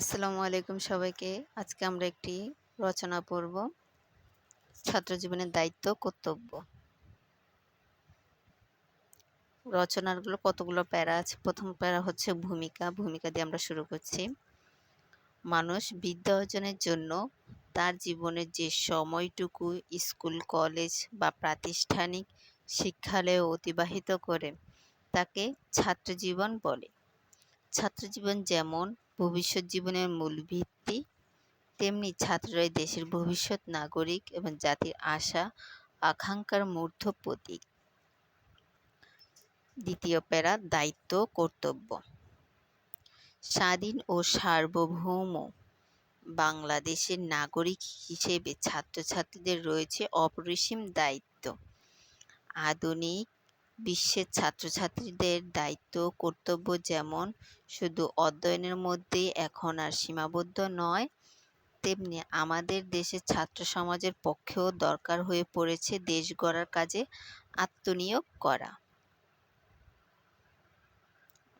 আসসালামু আলাইকুম সবাইকে। আজকে আমরা একটি রচনা পড়ব। ছাত্র জীবনের দায়িত্ব, কর্তব্য। রচনাগুলো কতগুলো প্যারা আছে? প্রথম প্যারা হচ্ছে ভূমিকা। ভূমিকা দিয়ে আমরা শুরু করছি। মানুষ বিদ্যা অর্জনের জন্য তার জীবনের যে সময়টুকু স্কুল, কলেজ বা প্রাতিষ্ঠানিক শিক্ষালয়ে অতিবাহিত করে, তাকে ছাত্র জীবন বলে। ছাত্র জীবন যেমন ভবিষ্যৎ জীবনের মূল ভিত্তি। তেমনি ছাত্ররাই দেশের ভবিষ্যৎ নাগরিক এবং জাতির আশা, আকাঙ্ক্ষার মূর্ধ প্রতীক। দ্বিতীয় প্যারা, দায়িত্ব, কর্তব্য। স্বাধীন ও সার্বভৌম বাংলাদেশের নাগরিক হিসেবে ছাত্রছাত্রীদের রয়েছে অপরিসীম দায়িত্ব। আধুনিক বিশ্বের ছাত্রছাত্রীদের দায়িত্ব কর্তব্য যেমন শুধু অধ্যয়নের মধ্যেই এখন আর সীমাবদ্ধ নয়, তেমনি আমাদের দেশের ছাত্র সমাজের পক্ষেও দরকার হয়ে পড়েছে দেশ গড়ার কাজে আত্মনিয়োগ করা।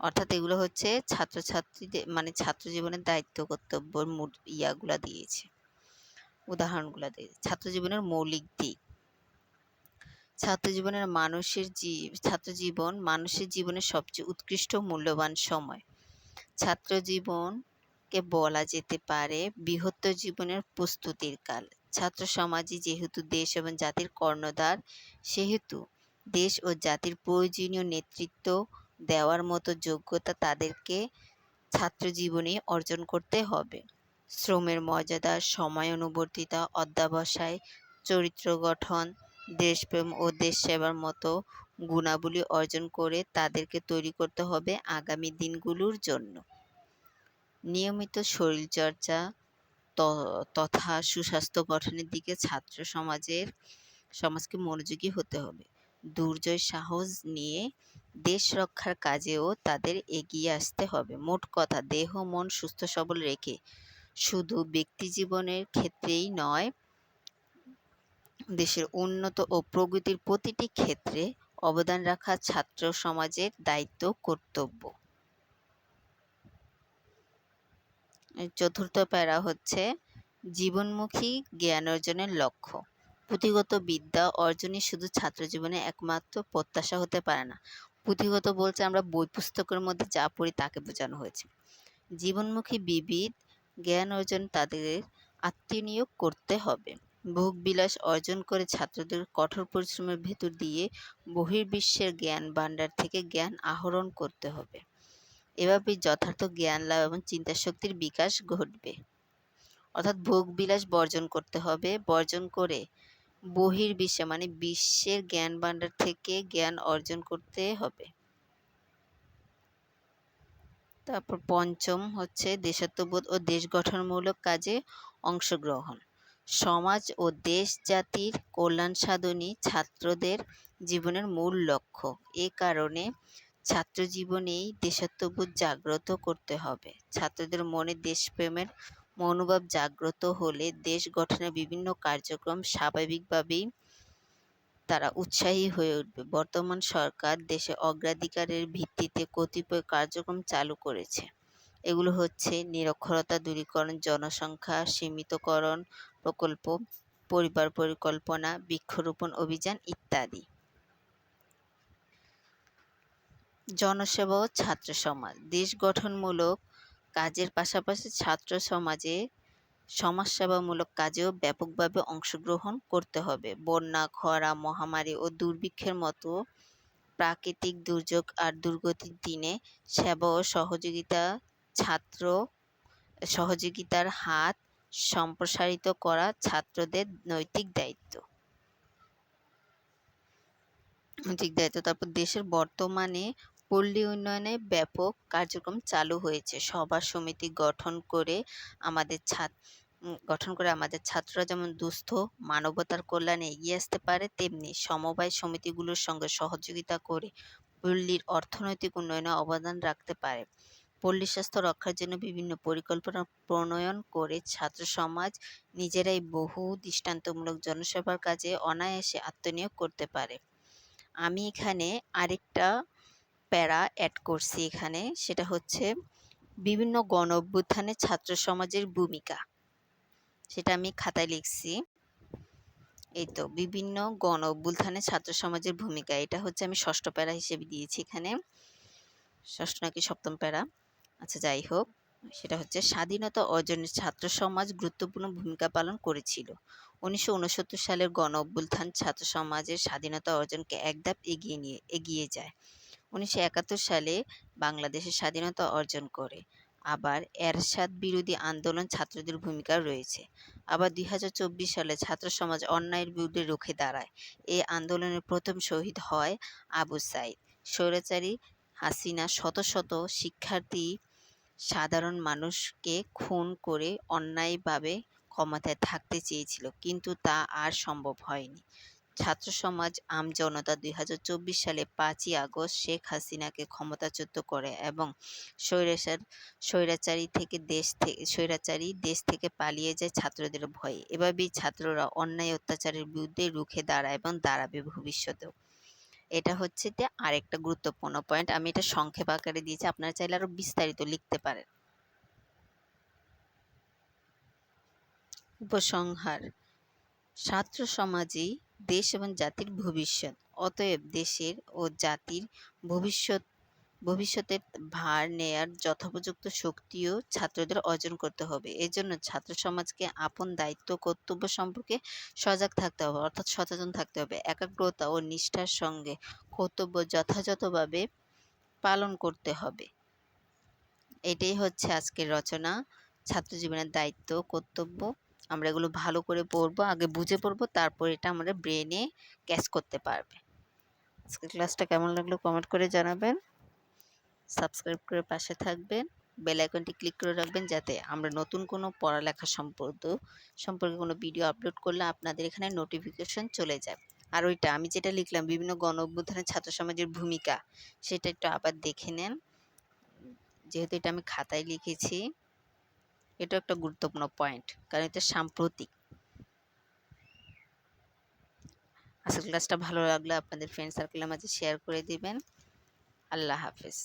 অর্থাৎ এগুলো হচ্ছে ছাত্রছাত্রীদের মানে ছাত্র জীবনের দায়িত্ব, কর্তব্যর ইয়াগুলা দিয়েছে, উদাহরণগুলো দিয়েছে। ছাত্র জীবনের মৌলিক দিক। ছাত্র জীবনের মানুষের ছাত্র জীবন মানুষের জীবনের সবচেয়ে উৎকৃষ্ট মূল্যবান সময়। ছাত্র জীবনকে বলা যেতে পারে বৃহত্তর জীবনের প্রস্তুতির কাল। ছাত্র সমাজই যেহেতু দেশ এবং জাতির কর্ণধার, সেহেতু দেশ ও জাতির প্রয়োজনীয় নেতৃত্ব দেওয়ার মতো যোগ্যতা তাদেরকে ছাত্র জীবনে অর্জন করতে হবে। শ্রমের মর্যাদা, সময় অনুবর্তিতা, অধ্যাবসায়, চরিত্র গঠন দেশপ্রেম ও দেশ সেবার মতো গুণাবলী অর্জন করে তাদেরকে তৈরি করতে হবে আগামী দিনগুলোর জন্য। নিয়মিত শরীরচর্চা তথা সুস্বাস্থ্য গঠনের দিকে ছাত্র সমাজের, সমাজকে মনোযোগী হতে হবে। দুর্জয় সাহস নিয়ে দেশ রক্ষার কাজেও তাদের এগিয়ে আসতে হবে। মোট কথা, দেহ, মন সুস্থ সবল রেখে শুধু ব্যক্তি জীবনের ক্ষেত্রেই নয় দেশের উন্নত ও প্রগতির প্রতিটি ক্ষেত্রে অবদান রাখা ছাত্র সমাজের দায়িত্ব, কর্তব্য। চতুর্থ প্যারা হচ্ছে জীবনমুখী জ্ঞান অর্জনের লক্ষ্য। পুঁথিগত বিদ্যা অর্জনই শুধু ছাত্র জীবনে একমাত্র প্রত্যাশা হতে পারে না। পুঁথিগত বলছে আমরা বই পুস্তকের মধ্যে যা পড়ি তাকে বোঝানো হয়েছে। জীবনমুখী বিবিধ জ্ঞান অর্জন তাদের আত্মনিয়োগ করতে হবে। ভোগবিলাস অর্জন করে ছাত্রদের কঠোর পরিশ্রমের ভেতর দিয়ে বহির্বিশ্বের জ্ঞান ভাণ্ডার থেকে জ্ঞান আহরণ করতে হবে। এভাবে যথার্থ জ্ঞান লাভ এবং চিন্তাশক্তির বিকাশ ঘটবে। অর্থাৎ ভোগবিলাস বর্জন করতে হবে। বর্জন করে বহির্বিশ্বে মানে বিশ্বের জ্ঞান ভাণ্ডার থেকে জ্ঞান অর্জন করতে হবে। তারপর পঞ্চম হচ্ছে দেশাত্মবোধ ও দেশ গঠনমূলক কাজে অংশগ্রহণ। সমাজ ও দেশ জাতির কল্যাণ সাধনই ছাত্রদের জীবনের মূল লক্ষ্য। এ কারণে ছাত্র জীবনেই দেশাত্মবোধ জাগ্রত করতে হবে। ছাত্রদের মনে দেশপ্রেমের মনোভাব জাগ্রত হলে দেশ গঠনের বিভিন্ন কার্যক্রম স্বাভাবিকভাবেই তারা উৎসাহী হয়ে উঠবে। বর্তমান সরকার দেশে অগ্রাধিকারের ভিত্তিতে কতিপয় কার্যক্রম চালু করেছে। এগুলো হচ্ছে নিরক্ষরতা দূরীকরণ, জনসংখ্যা সীমিতকরণ প্রকল্প, পরিবার পরিকল্পনা, বৃক্ষরোপণ অভিযান ইত্যাদি। জনসেবা ও ছাত্র সমাজ। দেশ গঠনমূলক কাজের পাশাপাশি ছাত্র সমাজে সমাজসেবামূলক কাজেও ব্যাপকভাবে অংশগ্রহণ করতে হবে। বন্যা, খরা, মহামারী ও দুর্ভিক্ষের মতো প্রাকৃতিক দুর্যোগ আর দুর্গতির দিনে সেবা ও সহযোগিতা ছাত্র সহযোগিতার হাত সম্প্রসারিত করা ছাত্রদের নৈতিক দায়িত্ব। নৈতিক দায়িত্ব। তারপর দেশের বর্তমানে পল্লী উন্নয়নে ব্যাপক কার্যক্রম চালু হয়েছে। সভা সমিতি গঠন করে আমাদের ছাত্র গঠন করে আমাদের ছাত্ররা যেমন দুস্থ, মানবতার কল্যাণে এগিয়ে আসতে পারে, তেমনি সমবায় সমিতিগুলোর সঙ্গে সহযোগিতা করে পল্লীর অর্থনৈতিক উন্নয়নে অবদান রাখতে পারে। পল্লী স্বাস্থ্য রক্ষার জন্য বিভিন্ন পরিকল্পনা প্রণয়ন করে ছাত্র সমাজ নিজেরাই বহু দৃষ্টান্তমূলক জনসেবার কাজে অনায়াসে আত্মনিয়োগ করতে পারে। আমি এখানে আরেকটা প্যারা অ্যাড করছি এখানে, সেটা হচ্ছে বিভিন্ন গণ অভ্যুত্থানে ছাত্র সমাজের ভূমিকা। সেটা আমি খাতায় লিখছি। এই তো, বিভিন্ন গণ অভ্যুত্থানে ছাত্র সমাজের ভূমিকা, এটা হচ্ছে আমি ষষ্ঠ প্যারা হিসেবে দিয়েছি এখানে। ষষ্ঠ নাকি সপ্তম প্যারা? আচ্ছা যাই হোক সেটা হচ্ছে, স্বাধীনতা অর্জনে ছাত্র সমাজ গুরুত্বপূর্ণ ভূমিকা পালন করেছিল। উনিশশো উনসত্তর সালের গণ অভ্যুত্থান ছাত্র সমাজের স্বাধীনতা অর্জনকে এক ধাপ এগিয়ে নিয়ে, এগিয়ে যায়। উনিশশো একাত্তর সালে বাংলাদেশের স্বাধীনতা অর্জন করে। আবার এরশাদ বিরোধী আন্দোলন ছাত্রদের ভূমিকা রয়েছে। আবার দুই হাজার চব্বিশ সালে ছাত্র সমাজ অন্যায়ের বিরুদ্ধে রুখে দাঁড়ায়। এই আন্দোলনের প্রথম শহীদ হয় আবু সাইদ। স্বৈরাচারী হাসিনা শত শত শিক্ষার্থী সাধারণ মানুষকে খুন করে অন্যায়ভাবে ক্ষমতায় থাকতে চেয়েছিল, কিন্তু তা আর সম্ভব হয়নি। ছাত্র সমাজ আমজনতা দুই হাজার চব্বিশ সালে পাঁচই আগস্ট শেখ হাসিনাকে ক্ষমতাচ্যুত করে এবং স্বৈরাচার, স্বৈরাচারী থেকে দেশ থেকে স্বৈরাচারী দেশ থেকে পালিয়ে যায় ছাত্রদের ভয়ে। এভাবেই ছাত্ররা অন্যায় অত্যাচারের বিরুদ্ধে রুখে দাঁড়ায় এবং দাঁড়াবে ভবিষ্যতেও। এটা হচ্ছে যে আরেকটা গুরুত্বপূর্ণ পয়েন্ট আমি এটা সংক্ষেপ আকারে দিয়েছি, আপনারা চাইলে আরও বিস্তারিত লিখতে পারেন। উপসংহার, ছাত্র সমাজই দেশ এবং জাতির ভবিষ্যৎ, অতএব দেশের ও জাতির ভবিষ্যৎ ভবিষ্যতের ভার নেয়ার যথোপযুক্ত শক্তিও ছাত্রদের অর্জন করতে হবে। এজন্য ছাত্র সমাজকে আপন দায়িত্ব, কর্তব্য সম্পর্কে সজাগ থাকতে হবে, অর্থাৎ সচেতন থাকতে হবে। একাগ্রতা ও নিষ্ঠার সঙ্গে কর্তব্য যথাযথভাবে পালন করতে হবে। এটাই হচ্ছে আজকের রচনা। ছাত্র জীবনের দায়িত্ব, কর্তব্য, আমরা এগুলো ভালো করে পড়ব, আগে বুঝে পড়ব, তারপর এটা আমরা ব্রেনে ক্যাচ করতে পারবে। আজকের ক্লাসটা কেমন লাগল কমেন্ট করে জানাবেন। সাবস্ক্রাইব করে পাশে থাকবেন। বেল আইকনটি ক্লিক করে রাখবেন যাতে আমরা নতুন কোনো পড়ালেখা সম্পর্ক সম্পর্কে কোনো ভিডিও আপলোড করলে আপনাদের এখানে নোটিফিকেশন চলে যায়। আর ওইটা, আমি যেটা লিখলাম, বিভিন্ন গণ অভ্যুত্থানের ছাত্র সমাজের ভূমিকা, সেটা একটু আবার দেখে নেন। যেহেতু এটা আমি খাতায় লিখেছি এটা একটা গুরুত্বপূর্ণ পয়েন্ট কারণ এটা সাম্প্রতিক। আজকের ক্লাসটা ভালো লাগলে, আপনাদের ফ্রেন্ড সার্কেলের মাঝে শেয়ার করে দিবেন। আল্লাহ হাফেজ।